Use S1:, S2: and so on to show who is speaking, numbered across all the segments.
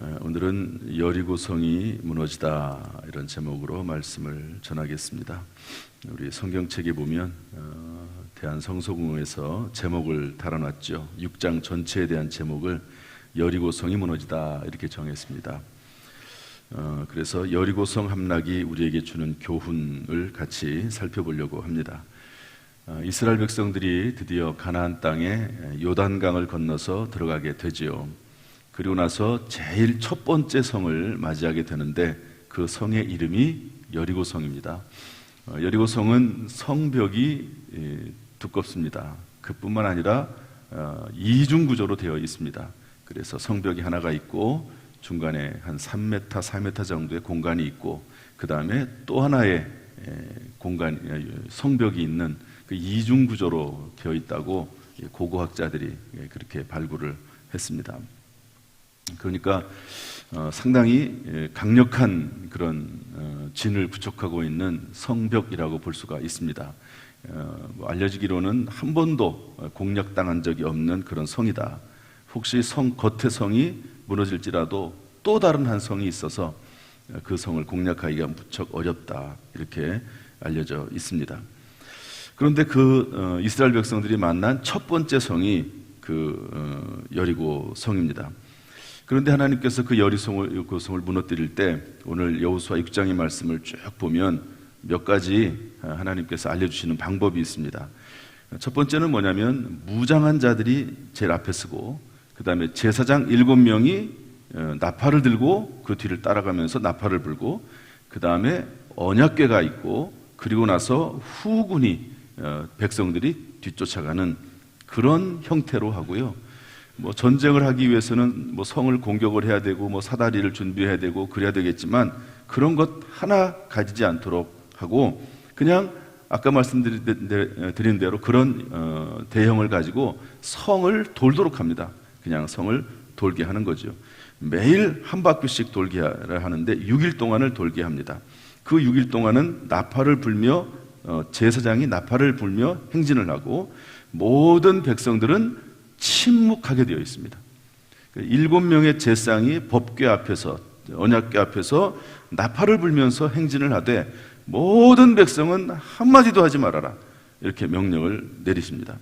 S1: 어, 오늘은 여리고 성이 무너지다 이런 제목으로 말씀을 전하겠습니다. 우리 성경책에 보면 어, 대한성서공회에서 제목을 달아놨죠. 6장 전체에 대한 제목을 여리고 성이 무너지다 이렇게 정했습니다. 어, 그래서 여리고 성 함락이 우리에게 주는 교훈을 같이 살펴보려고 합니다. 어, 이스라엘 백성들이 드디어 가나안 땅에 요단강을 건너서 들어가게 되지요. 그리고 나서 제일 첫 번째 성을 맞이하게 되는데 그 성의 이름이 여리고성입니다. 어, 여리고성은 성벽이 예, 두껍습니다. 그뿐만 아니라 어, 이중 구조로 되어 있습니다. 그래서 성벽이 하나가 있고 중간에 한 3m, 4m 정도의 공간이 있고 그 다음에 또 하나의 에, 공간, 에, 성벽이 있는 그 이중 구조로 되어 있다고 예, 고고학자들이 예, 그렇게 발굴을 했습니다. 그러니까 어, 상당히 예, 강력한 그런 어, 진을 부촉하고 있는 성벽이라고 볼 수가 있습니다. 어, 뭐 알려지기로는 한 번도 공략당한 적이 없는 그런 성이다. 혹시 성 겉의 성이 무너질지라도 또 다른 한 성이 있어서 어, 그 성을 공략하기가 무척 어렵다 이렇게 알려져 있습니다. 그런데 그 어, 이스라엘 백성들이 만난 첫 번째 성이 그 어, 여리고 성입니다. 그런데 하나님께서 그 여리성을 그 성을 무너뜨릴 때 오늘 여호수아 6장의 말씀을 쭉 보면 몇 가지 하나님께서 알려주시는 방법이 있습니다. 첫 번째는 뭐냐면 무장한 자들이 제일 앞에 서고 그 다음에 제사장 일곱 명이 어, 나팔을 들고 그 뒤를 따라가면서 나팔을 불고 그 다음에 언약궤가 있고 그리고 나서 후군이 어, 백성들이 뒤쫓아가는 그런 형태로 하고요. 뭐 전쟁을 하기 위해서는 뭐 성을 공격을 해야 되고 뭐 사다리를 준비해야 되고 그래야 되겠지만 그런 것 하나 가지지 않도록 하고 그냥 아까 말씀드린 대로 그런 어, 대형을 가지고 성을 돌도록 합니다. 그냥 성을 돌게 하는 거죠. 매일 한 바퀴씩 돌게 하는데 6일 동안을 돌게 합니다. 그 6일 동안은 나팔을 불며 어, 제사장이 나팔을 불며 행진을 하고 모든 백성들은 침묵하게 되어 있습니다. 그 일곱 명의 제상이 법궤 앞에서 언약궤 앞에서 나팔을 불면서 행진을 하되 모든 백성은 한마디도 하지 말아라 이렇게 명령을 내리십니다.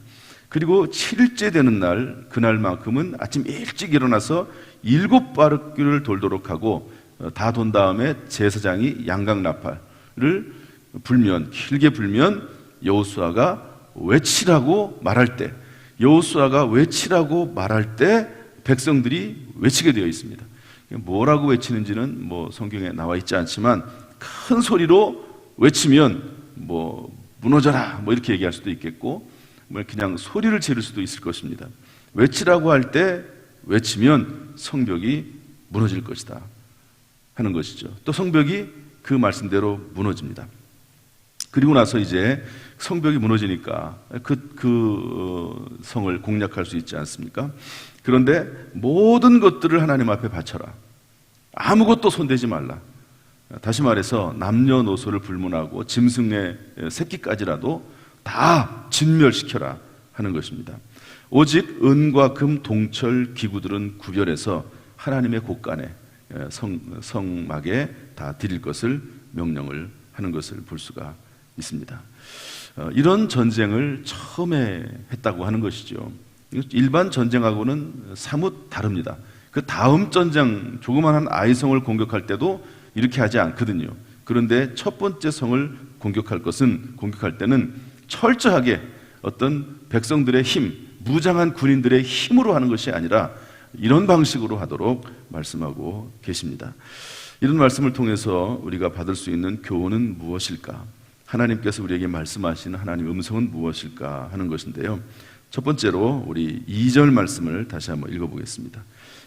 S1: 그리고 7일째 되는 날 그날만큼은 아침 일찍 일어나서 일곱 바퀴를 돌도록 하고 어, 다돈 다음에 제사장이 양각 나팔을 불면 길게 불면 여호수아가 외치라고 말할 때 여호수아가 외치라고 말할 때 백성들이 외치게 되어 있습니다. 뭐라고 외치는지는 뭐 성경에 나와 있지 않지만 큰 소리로 외치면 뭐 무너져라 뭐 이렇게 얘기할 수도 있겠고 뭐 그냥 소리를 지를 수도 있을 것입니다. 외치라고 할 때 외치면 성벽이 무너질 것이다 하는 것이죠. 또 성벽이 그 말씀대로 무너집니다. 그리고 나서 이제 성벽이 무너지니까 그, 그 어, 성을 공략할 수 있지 않습니까? 그런데 모든 것들을 하나님 앞에 바쳐라. 아무것도 손대지 말라. 다시 말해서 남녀노소를 불문하고 짐승의 새끼까지라도 다 진멸시켜라 하는 것입니다. 오직 은과 금, 동철, 기구들은 구별해서 하나님의 곳간에 성, 성막에 다 드릴 것을 명령을 하는 것을 볼 수가 있습니다. 어, 이런 전쟁을 처음에 했다고 하는 것이죠. 일반 전쟁하고는 사뭇 다릅니다. 그 다음 전쟁, 조그마한 아이성을 공격할 때도 이렇게 하지 않거든요. 그런데 첫 번째 성을 공격할 것은, 공격할 때는 철저하게 어떤 백성들의 힘, 무장한 군인들의 힘으로 하는 것이 아니라 이런 방식으로 하도록 말씀하고 계십니다. 이런 말씀을 통해서 우리가 받을 수 있는 교훈은 무엇일까? 하나님께서 우리에게 말씀하시는 하나님 음성은 무엇일까 하는 것인데요. 첫 번째로 우리 2절 말씀을 다시 한번 읽어보겠습니다.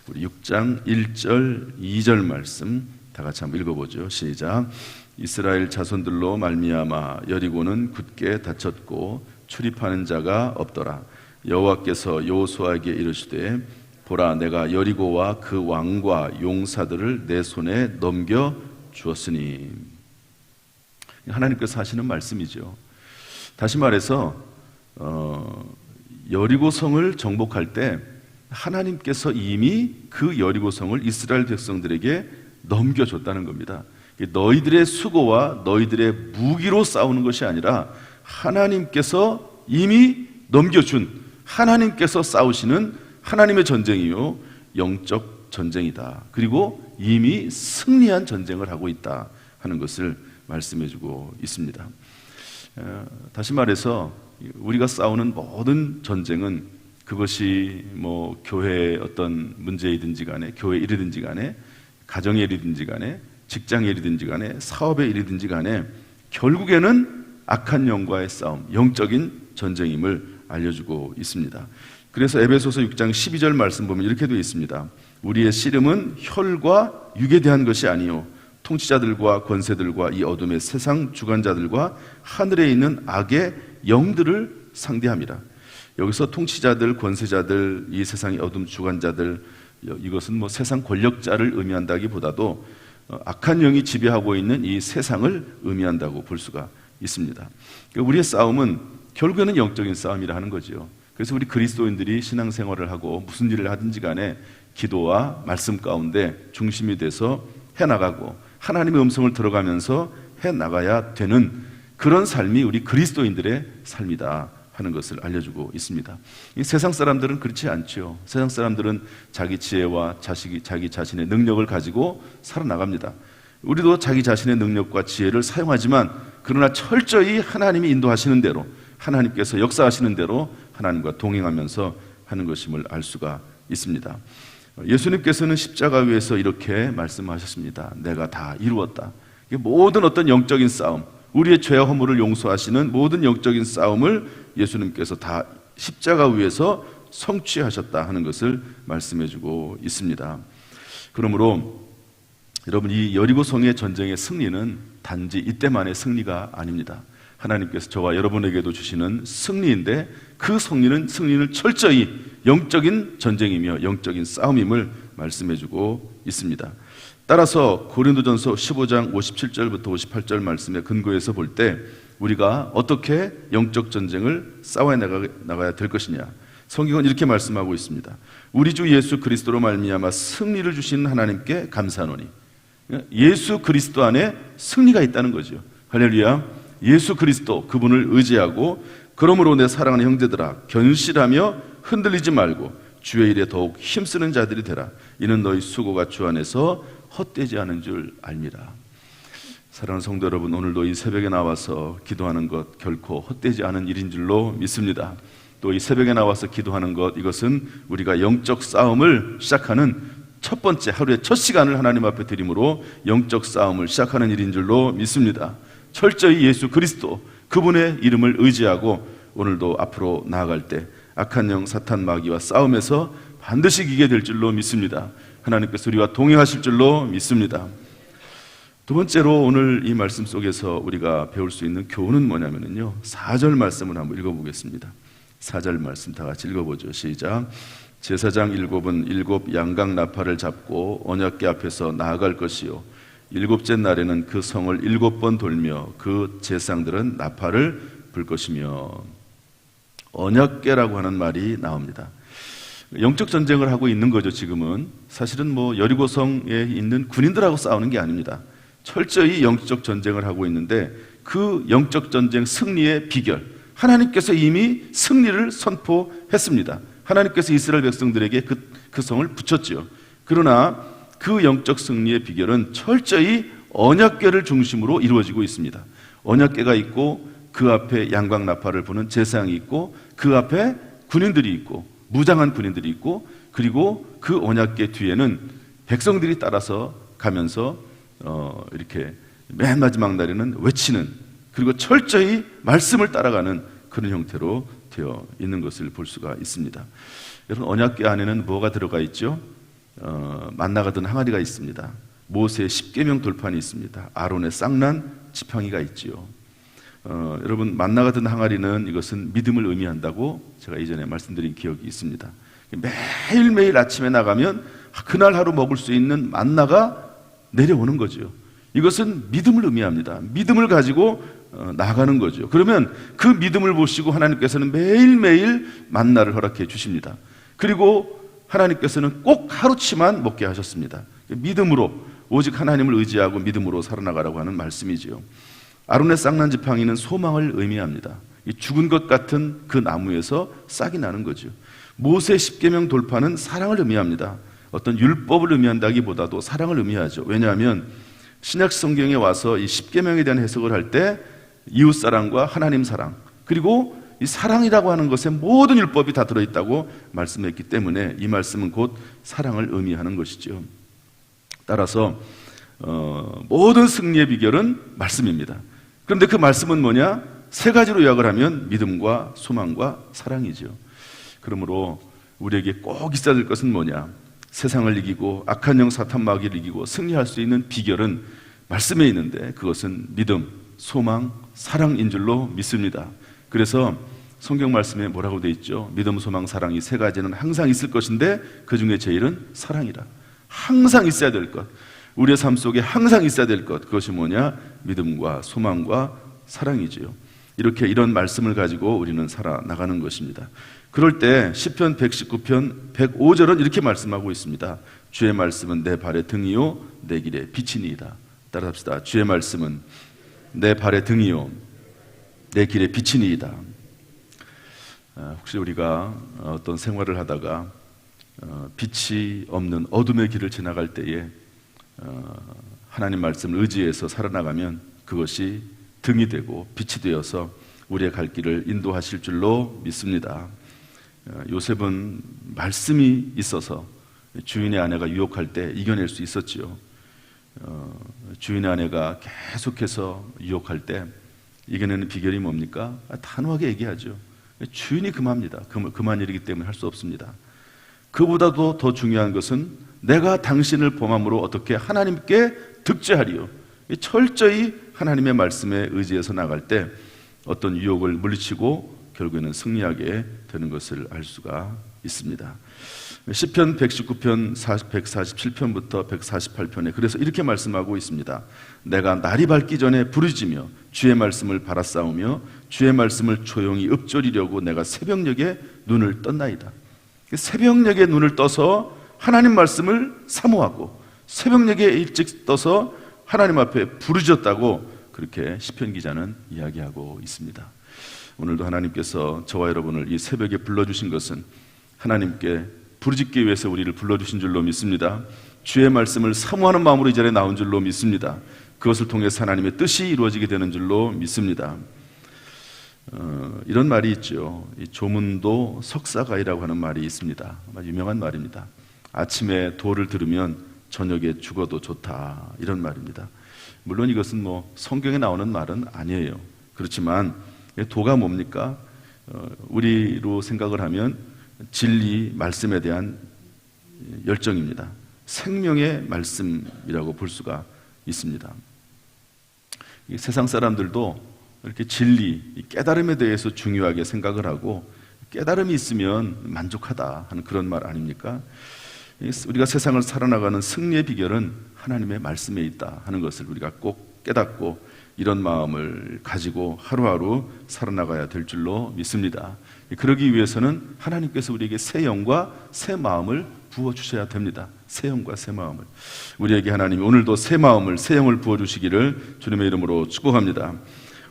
S1: 우리 6장 1절, 2절 말씀 다 같이 한번 읽어보죠. 시작. 이스라엘 자손들로 말미암아 여리고는 굳게 닫혔고 출입하는 자가 없더라. 여호와께서 여호수아에게 이르시되 보라 내가 여리고와 그 왕과 용사들을 내 손에 넘겨 주었으니 하나님께서 하시는 말씀이죠. 다시 말해서 어, 여리고 성을 정복할 때 하나님께서 이미 그 여리고 성을 이스라엘 백성들에게 넘겨줬다는 겁니다. 너희들의 수고와 너희들의 무기로 싸우는 것이 아니라 하나님께서 이미 넘겨준 하나님께서 싸우시는 하나님의 전쟁이요 영적 전쟁이다. 그리고 이미 승리한 전쟁을 하고 있다 하는 것을 말씀해주고 있습니다. 어, 다시 말해서 우리가 싸우는 모든 전쟁은 그것이 뭐 교회의 어떤 문제이든지 간에 교회 일이든지 간에 가정의 일이든지 간에 직장의 일이든지 간에 사업의 일이든지 간에 결국에는 악한 영과의 싸움, 영적인 전쟁임을 알려주고 있습니다. 그래서 에베소서 6장 12절 말씀 보면 이렇게 되어 있습니다. 우리의 씨름은 혈과 육에 대한 것이 아니요 통치자들과 권세들과 이 어둠의 세상 주관자들과 하늘에 있는 악의 영들을 상대합니다. 여기서 통치자들, 권세자들, 이 세상의 어둠 주관자들 이것은 뭐 세상 권력자를 의미한다기보다도 어, 악한 영이 지배하고 있는 이 세상을 의미한다고 볼 수가 있습니다. 그러니까 우리의 싸움은 결국에는 영적인 싸움이라 하는 거지요. 그래서 우리 그리스도인들이 신앙생활을 하고 무슨 일을 하든지 간에 기도와 말씀 가운데 중심이 돼서 해 나가고 하나님의 음성을 들어가면서 해 나가야 되는 그런 삶이 우리 그리스도인들의 삶이다 하는 것을 알려주고 있습니다. 이 세상 사람들은 그렇지 않죠. 세상 사람들은 자기 지혜와 자식이 자기 자신의 능력을 가지고 살아나갑니다. 우리도 자기 자신의 능력과 지혜를 사용하지만 그러나 철저히 하나님이 인도하시는 대로 하나님께서 역사하시는 대로 하나님과 동행하면서 하는 것임을 알 수가 있습니다. 예수님께서는 십자가 위에서 이렇게 말씀하셨습니다. 내가 다 이루었다. 모든 어떤 영적인 싸움, 우리의 죄와 허물을 용서하시는 모든 영적인 싸움을 예수님께서 다 십자가 위에서 성취하셨다 하는 것을 말씀해 주고 있습니다. 그러므로 여러분 이 여리고 성의 전쟁의 승리는 단지 이때만의 승리가 아닙니다. 하나님께서 저와 여러분에게도 주시는 승리인데 그 승리는 승리는 철저히 영적인 전쟁이며 영적인 싸움임을 말씀해 주고 있습니다. 따라서 고린도전서 15장 57절부터 58절 말씀의 근거에서 볼 때 우리가 어떻게 영적 전쟁을 싸워 나가야 될 것이냐. 성경은 이렇게 말씀하고 있습니다. 우리 주 예수 그리스도로 말미암아 승리를 주신 하나님께 감사하노니 예수 그리스도 안에 승리가 있다는 거죠. 할렐루야. 예수 그리스도 그분을 의지하고 그러므로 내 사랑하는 형제들아 견실하며 흔들리지 말고 주의 일에 더욱 힘쓰는 자들이 되라. 이는 너희 수고가 주 안에서 헛되지 않은 줄 알미라. 사랑하는 성도 여러분, 오늘도 이 새벽에 나와서 기도하는 것 결코 헛되지 않은 일인 줄로 믿습니다. 또 이 새벽에 나와서 기도하는 것 이것은 우리가 영적 싸움을 시작하는 첫 번째 하루의 첫 시간을 하나님 앞에 드림으로 영적 싸움을 시작하는 일인 줄로 믿습니다. 철저히 예수 그리스도 그분의 이름을 의지하고 오늘도 앞으로 나아갈 때 악한 영 사탄 마귀와 싸움에서 반드시 이기게 될 줄로 믿습니다. 하나님께서 우리와 동행하실 줄로 믿습니다. 두 번째로 오늘 이 말씀 속에서 우리가 배울 수 있는 교훈은 뭐냐면요. 4절 말씀을 한번 읽어보겠습니다. 4절 말씀 다 같이 읽어보죠. 시작. 제사장 일곱은 일곱 양각 나팔을 잡고 언약궤 앞에서 나아갈 것이요. 일곱째 날에는 그 성을 일곱 번 돌며 그 제상들은 나팔을 불 것이며 언약궤라고 하는 말이 나옵니다. 영적 전쟁을 하고 있는 거죠, 지금은. 사실은 뭐 여리고성에 있는 군인들하고 싸우는 게 아닙니다. 철저히 영적 전쟁을 하고 있는데 그 영적 전쟁 승리의 비결, 하나님께서 이미 승리를 선포했습니다. 하나님께서 이스라엘 백성들에게 그, 그 성을 붙였지요. 그러나 그 영적 승리의 비결은 철저히 언약궤를 중심으로 이루어지고 있습니다. 언약궤가 있고 그 앞에 양광 나팔을 부는 제사장이 있고 그 앞에 군인들이 있고 무장한 군인들이 있고 그리고 그 언약궤 뒤에는 백성들이 따라서 가면서 어 이렇게 맨 마지막 날에는 외치는 그리고 철저히 말씀을 따라가는 그런 형태로 되어 있는 것을 볼 수가 있습니다. 여러분 언약궤 안에는 뭐가 들어가 있죠? 어, 만나가던 항아리가 있습니다. 모세의 십계명 돌판이 있습니다. 아론의 쌍난 지팡이가 있지요. 어, 여러분 만나가던 항아리는 이것은 믿음을 의미한다고 제가 이전에 말씀드린 기억이 있습니다. 매일매일 아침에 나가면 그날 하루 먹을 수 있는 만나가 내려오는 거죠. 이것은 믿음을 의미합니다. 믿음을 가지고 어, 나가는 거죠. 그러면 그 믿음을 보시고 하나님께서는 매일매일 만나를 허락해 주십니다. 그리고 하나님께서는 꼭 하루치만 먹게 하셨습니다. 믿음으로 오직 하나님을 의지하고 믿음으로 살아나가라고 하는 말씀이지요. 아론의 쌍난 지팡이는 소망을 의미합니다. 이 죽은 것 같은 그 나무에서 싹이 나는 거죠. 모세 십계명 돌파는 사랑을 의미합니다. 어떤 율법을 의미한다기보다도 사랑을 의미하죠. 왜냐하면 신약 성경에 와서 이 십계명에 대한 해석을 할 때 이웃 사랑과 하나님 사랑 그리고 이 사랑이라고 하는 것에 모든 율법이 다 들어 있다고 말씀했기 때문에 이 말씀은 곧 사랑을 의미하는 것이죠. 따라서 어, 모든 승리의 비결은 말씀입니다. 그런데 그 말씀은 뭐냐? 세 가지로 요약을 하면 믿음과 소망과 사랑이죠. 그러므로 우리에게 꼭 있어야 될 것은 뭐냐? 세상을 이기고 악한 영 사탄 마귀를 이기고 승리할 수 있는 비결은 말씀에 있는데 그것은 믿음, 소망, 사랑인 줄로 믿습니다. 그래서 성경 말씀에 뭐라고 돼 있죠? 믿음, 소망, 사랑 이 세 가지는 항상 있을 것인데 그 중에 제일은 사랑이라. 항상 있어야 될 것. 우리의 삶 속에 항상 있어야 될 것. 그것이 뭐냐? 믿음과 소망과 사랑이지요. 이렇게 이런 말씀을 가지고 우리는 살아 나가는 것입니다. 그럴 때 시편 119편 105절은 이렇게 말씀하고 있습니다. 주의 말씀은 내 발의 등이요 내 길의 빛이니이다. 따라합시다. 주의 말씀은 내 발의 등이요 내 길의 빛이니이다. 아, 혹시 우리가 어떤 생활을 하다가 어, 빛이 없는 어둠의 길을 지나갈 때에 어, 하나님 말씀을 의지해서 살아나가면 그것이 등이 되고 빛이 되어서 우리의 갈 길을 인도하실 줄로 믿습니다. 어, 요셉은 말씀이 있어서 주인의 아내가 유혹할 때 이겨낼 수 있었지요. 어, 주인의 아내가 계속해서 유혹할 때 이겨내는 비결이 뭡니까? 아, 단호하게 얘기하죠. 주인이 금합니다. 금, 금한 일이기 때문에 할 수 없습니다. 그보다도 더 중요한 것은 내가 당신을 범함으로 어떻게 하나님께 득죄하리요. 철저히 하나님의 말씀에 의지해서 나갈 때 어떤 유혹을 물리치고 결국에는 승리하게 되는 것을 알 수가 있습니다. 시편 119편 147편부터 148편에 그래서 이렇게 말씀하고 있습니다. 내가 날이 밝기 전에 부르짖으며 주의 말씀을 바라싸우며 주의 말씀을 조용히 읊조리려고 내가 새벽녘에 눈을 떴나이다. 새벽녘에 눈을 떠서 하나님 말씀을 사모하고 새벽녘에 일찍 떠서 하나님 앞에 부르짖었다고 그렇게 시편 기자는 이야기하고 있습니다. 오늘도 하나님께서 저와 여러분을 이 새벽에 불러주신 것은 하나님께 부르짖기 위해서 우리를 불러주신 줄로 믿습니다. 주의 말씀을 사모하는 마음으로 이 자리에 나온 줄로 믿습니다. 그것을 통해서 하나님의 뜻이 이루어지게 되는 줄로 믿습니다. 어, 이런 말이 있죠. 이 조문도 석사가이라고 하는 말이 있습니다. 아마 유명한 말입니다. 아침에 도를 들으면 저녁에 죽어도 좋다 이런 말입니다. 물론 이것은 뭐 성경에 나오는 말은 아니에요. 그렇지만 도가 뭡니까? 어, 우리로 생각을 하면 진리 말씀에 대한 열정입니다. 생명의 말씀이라고 볼 수가 있습니다. 세상 사람들도 이렇게 진리, 깨달음에 대해서 중요하게 생각을 하고 깨달음이 있으면 만족하다 하는 그런 말 아닙니까? 우리가 세상을 살아나가는 승리의 비결은 하나님의 말씀에 있다 하는 것을 우리가 꼭 깨닫고 이런 마음을 가지고 하루하루 살아나가야 될 줄로 믿습니다. 그러기 위해서는 하나님께서 우리에게 새 영과 새 마음을 부어 주셔야 됩니다. 새 영과 새 마음을 우리에게 하나님이 오늘도 새 마음을 새 영을 부어 주시기를 주님의 이름으로 축복합니다.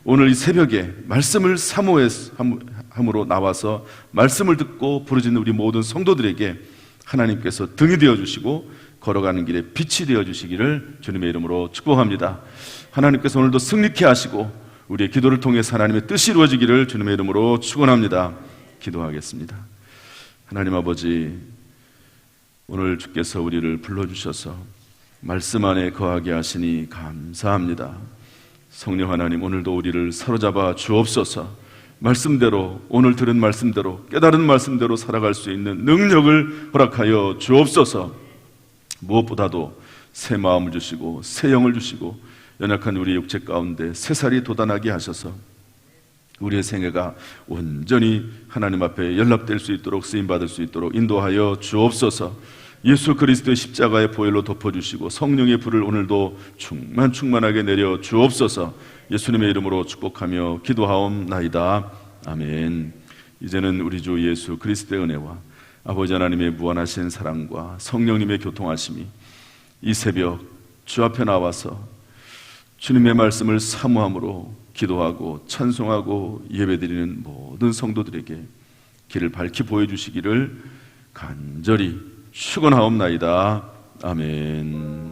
S1: 오늘 이 새벽에 말씀을 사모함으로 나와서 말씀을 듣고 부르짖는 우리 모든 성도들에게 하나님께서 등이 되어 주시고 걸어가는 길에 빛이 되어 주시기를 주님의 이름으로 축복합니다. 하나님께서 오늘도 승리케 하시고 우리의 기도를 통해서 하나님의 뜻이 이루어지기를 주님의 이름으로 축원합니다. 기도하겠습니다. 하나님 아버지 오늘 주께서 우리를 불러 주셔서 말씀 안에 거하게 하시니 감사합니다. 성령 하나님 오늘도 우리를 사로잡아 주옵소서. 말씀대로 오늘 들은 말씀대로 깨달은 말씀대로 살아갈 수 있는 능력을 허락하여 주옵소서. 무엇보다도 새 마음을 주시고 새 영을 주시고 연약한 우리 육체 가운데 새살이 돋아나게 하셔서 우리의 생애가 온전히 하나님 앞에 연락될 수 있도록 쓰임 받을 수 있도록 인도하여 주옵소서. 예수 그리스도의 십자가의 보혈로 덮어주시고 성령의 불을 오늘도 충만 충만하게 내려 주옵소서. 예수님의 이름으로 축복하며 기도하옵나이다. 아멘. 이제는 우리 주 예수 그리스도의 은혜와 아버지 하나님의 무한하신 사랑과 성령님의 교통하심이 이 새벽 주 앞에 나와서 주님의 말씀을 사모함으로 기도하고 찬송하고 예배드리는 모든 성도들에게 길을 밝히 보여주시기를 간절히 축원하옵나이다. 아멘.